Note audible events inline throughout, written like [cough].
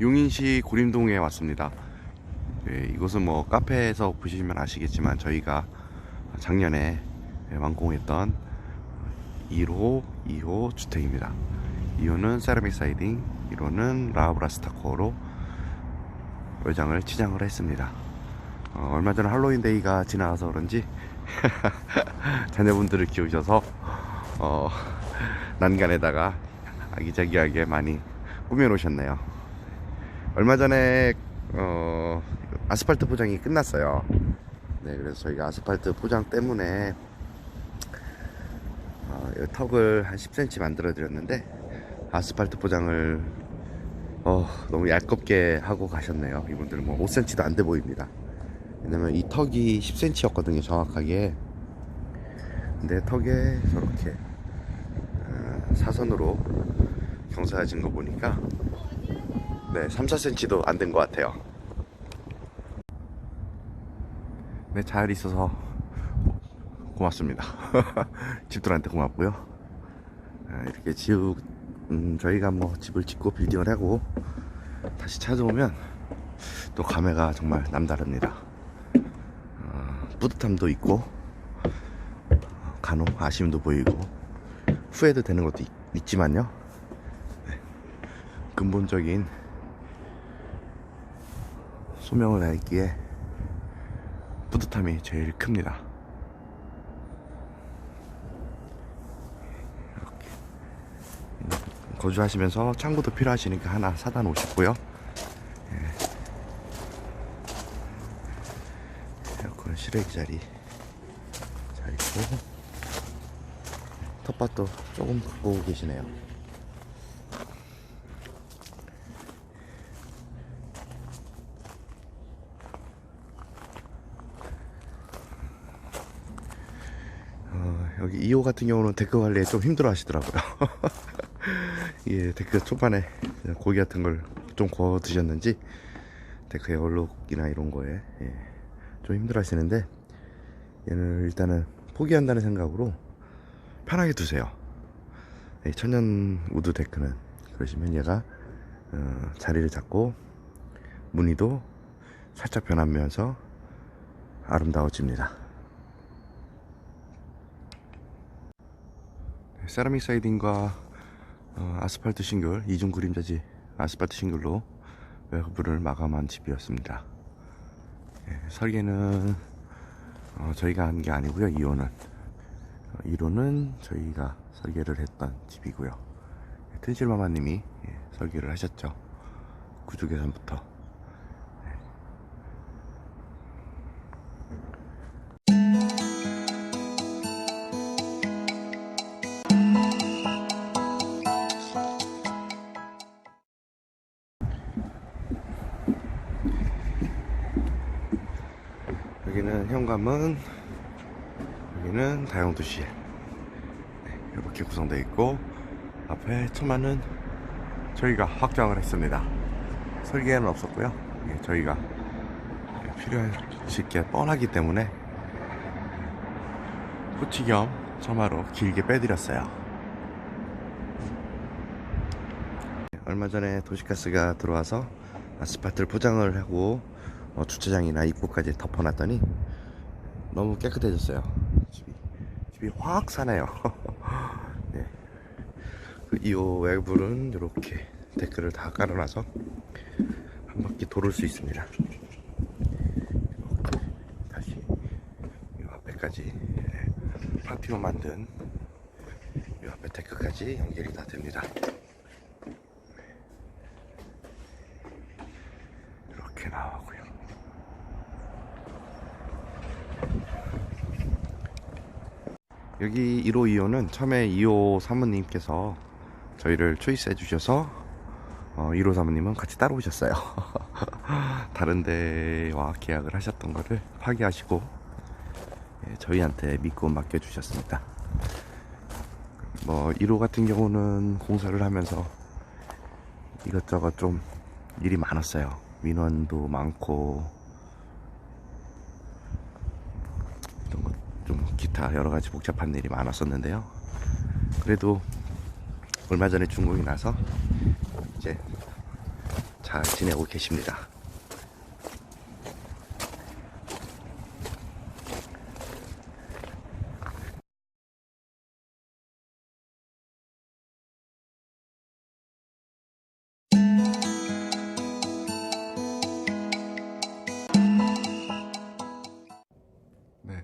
용인시 고림동에 왔습니다. 네, 이곳은 뭐 카페에서 보시면 아시겠지만 저희가 작년에 완공했던 1호, 2호 주택입니다. 2호는 세라믹 사이딩, 1호는 라브라 스타코어로 외장을 치장을 했습니다. 어, 얼마 전에 할로윈데이가 지나가서 그런지 [laughs] 자녀분들을 키우셔서 어, 난간에다가 아기자기하게 많이 꾸며 놓으셨네요. 얼마 전에 어, 아스팔트 포장이 끝났어요. 네, 그래서 저희가 아스팔트 포장 때문에 어, 이 턱을 한 10cm 만들어 드렸는데 아스팔트 포장을 어, 너무 얇게 하고 가셨네요. 이분들은 뭐 5cm도 안 돼 보입니다. 왜냐면 이 턱이 10cm였거든요, 정확하게. 근데 턱에 저렇게 어, 사선으로 경사진 거 보니까 네, 3, 4cm도 안 된 것 같아요. 네, 잘 있어서 고맙습니다. [laughs] 집들한테 고맙고요. 아, 이렇게 지우, 음, 저희가 뭐 집을 짓고 빌딩을 하고 다시 찾아오면 또 감회가 정말 남다릅니다. 어, 뿌듯함도 있고 간혹 아쉬움도 보이고 후회도 되는 것도 있, 있지만요. 네, 근본적인 소명을 다했기에 뿌듯함이 제일 큽니다. 이렇게 거주하시면서 창고도 필요하시니까 하나 사다 놓으셨고요. 예. 에어컨 실외기 자리 잘 있고 텃밭도 조금 갖고 계시네요. 어, 여기 2호 같은 경우는 데크 관리에 좀 힘들어 하시더라고요. [laughs] 예, 데크 초반에 고기 같은 걸 좀 구워 드셨는지 데크의 얼룩이나 이런 거에 예, 좀 힘들어 하시는데 얘는 일단은 포기한다는 생각으로 편하게 두세요. 이 천연 우드 데크는 그러시면 얘가 어, 자리를 잡고 무늬도 살짝 변하면서 아름다워집니다. 세라믹 사이딩과 어, 아스팔트 싱글 이중 그림자지 아스팔트 싱글로 외부를 마감한 집이었습니다. 예, 설계는 어, 저희가 한 게 아니고요. 2호는 어, 1호는 저희가 설계를 했던 집이고요. 텐실마마님이 예, 설계를 하셨죠. 구조 개선부터 현관문 여기는 다용도실 네, 이렇게 구성되어 있고 앞에 처마는 저희가 확장을 했습니다. 설계는 없었고요. 이게 저희가 필요하실 게 뻔하기 때문에 후치 겸 처마로 길게 빼드렸어요. 얼마 전에 도시가스가 들어와서 아스팔트를 포장을 하고 어, 주차장이나 입구까지 덮어놨더니 너무 깨끗해졌어요. 집이 집이 확 사네요. [laughs] 네. 그 이후 외부는 이렇게 데크를 다 깔아놔서 한 바퀴 돌을 수 있습니다. 다시 이 앞에까지 네, 파티로 만든 이 앞에 데크까지 연결이 다 됩니다. 이렇게 나오고요. 여기 1호 2호는 처음에 2호 사모님께서 저희를 초이스해 주셔서 어, 1호 사모님은 같이 따라오셨어요. [laughs] 다른 데와 계약을 하셨던 거를 파기하시고 예, 저희한테 믿고 맡겨주셨습니다. 뭐 1호 같은 경우는 공사를 하면서 이것저것 좀 일이 많았어요. 민원도 많고 이런 것 좀 기타 여러 가지 복잡한 일이 많았었는데요. 그래도 얼마 전에 준공이 나서 이제 잘 지내고 계십니다.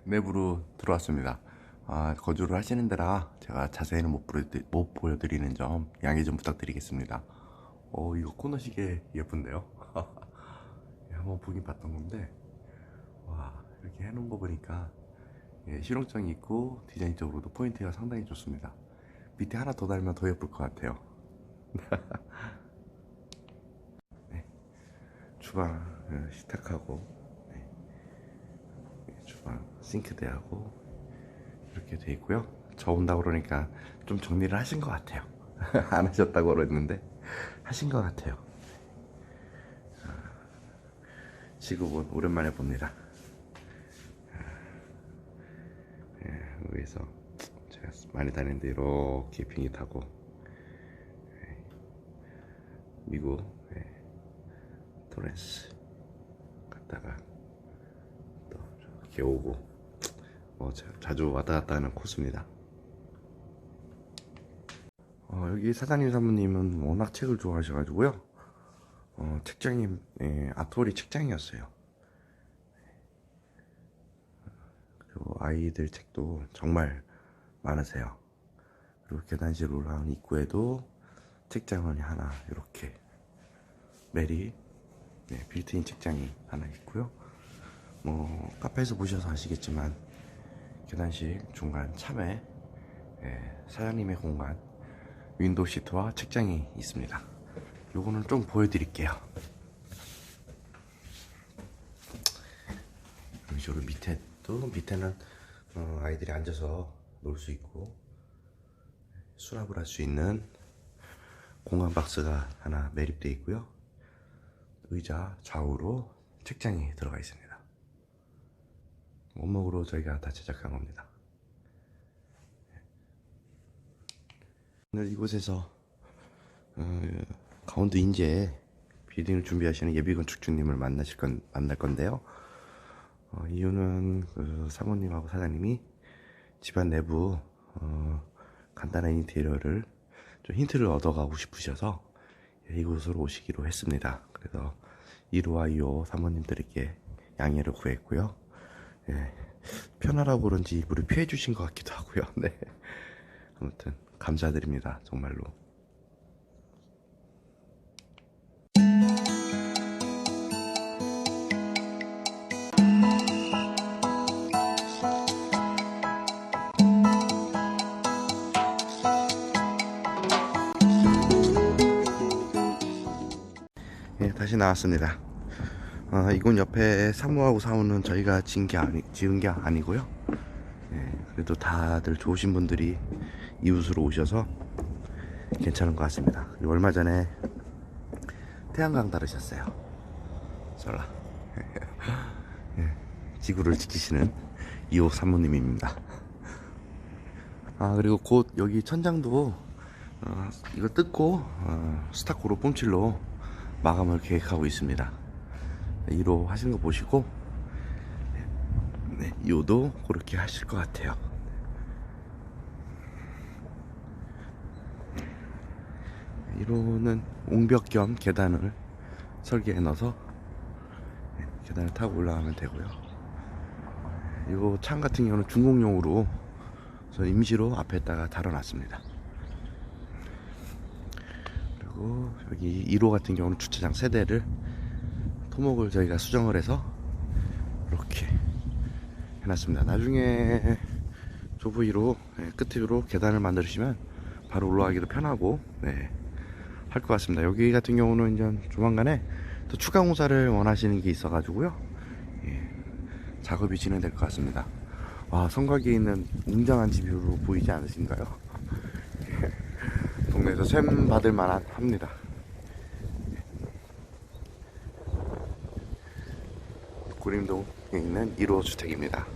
내부로 들어왔습니다. 아, 거주를 하시는 데라 제가 자세히는 못, 보여드, 못 보여드리는 점 양해 좀 부탁드리겠습니다. 어, 이거 코너 시계 예쁜데요? [laughs] 예, 한번 보긴 봤던 건데, 와, 이렇게 해놓은 거 보니까 예, 실용성이 있고 디자인적으로도 포인트가 상당히 좋습니다. 밑에 하나 더 달면 더 예쁠 것 같아요. [laughs] 네, 주방 네. 주방 싱크대하고 이렇게 돼 있고요. 저 온다고 그러니까 좀 정리를 하신 것 같아요. [laughs] 안 하셨다고 그랬는데 하신 것 같아요. 아, 지구본 오랜만에 봅니다. 아, 예, 위에서 제가 많이 다니는데 이렇게 비행기 타고 예, 미국 예, 토렌스 갔다가 또 이렇게 오고 뭐 자- 자주 왔다 갔다 하는 코스입니다. 어, 여기 사장님 사모님은 워낙 책을 좋아하셔가지고요. 어, 책장이 예, 아토리 책장이었어요. 그리고 아이들 책도 정말 많으세요. 그리고 계단실 올라온 입구에도 책장원이 하나 이렇게 메리 네, 빌트인 책장이 하나 있고요. 뭐 카페에서 보셔서 아시겠지만 계단식 중간 참에 예, 사장님의 공간 윈도우 시트와 책장이 있습니다. 요거는 좀 보여드릴게요. 이쪽으로 밑에 또 밑에는 어, 아이들이 앉아서 놀 수 있고 수납을 할 수 있는 공간 박스가 하나 매립되어 있고요. 의자 좌우로 책장이 들어가 있습니다. 원목으로 저희가 다 제작한 겁니다. 오늘 이곳에서 어, 강원도 인제에 빌딩을 준비하시는 예비건축주님을 만나실 건 만날 건데요. 어, 이유는 그 사모님하고 사장님이 집안 내부 어, 간단한 인테리어를 좀 힌트를 얻어가고 싶으셔서 예, 이곳으로 오시기로 했습니다. 그래서 1호와 2호 사모님들에게 양해를 구했고요. 예, 편하라고 그런지 일부러 피해 주신 것 같기도 하고요. [laughs] 네. 아무튼 감사드립니다. 정말로. 예, 다시 나왔습니다. 어, 이곳 옆에 사무하고 사우는 저희가 지은 게, 아니, 지은 게 아니고요. 예, 그래도 다들 좋으신 분들이 이웃으로 오셔서 괜찮은 것 같습니다. 얼마 전에 태양광 다르셨어요. 설라. [laughs] 예, 지구를 지키시는 이호 사모님입니다. 아 그리고 곧 여기 천장도 어, 이거 뜯고 어, 스타코로 폼칠로 마감을 계획하고 있습니다. 1호 하시는 거 보시고 네, 2호도 그렇게 하실 것 같아요. 1호는 옹벽 겸 계단을 설계해 넣어서 네, 계단을 타고 올라가면 되고요. 이거 창 같은 경우는 중공용으로 저 임시로 앞에다가 달아놨습니다. 그리고 여기 1호 같은 경우는 주차장 세대를 토목을 저희가 수정을 해서 이렇게 해놨습니다. 나중에 조부 위로 네, 끝으로 계단을 만드시면 바로 올라가기도 편하고 네, 할 것 같습니다. 여기 같은 경우는 이제 조만간에 또 추가 공사를 원하시는 게 있어가지고요. 예, 작업이 진행될 것 같습니다. 와 성곽에 있는 웅장한 집으로 보이지 않으신가요? 예, [laughs] 동네에서 샘 받을 만한 합니다. 구림동에 있는 1호 주택입니다.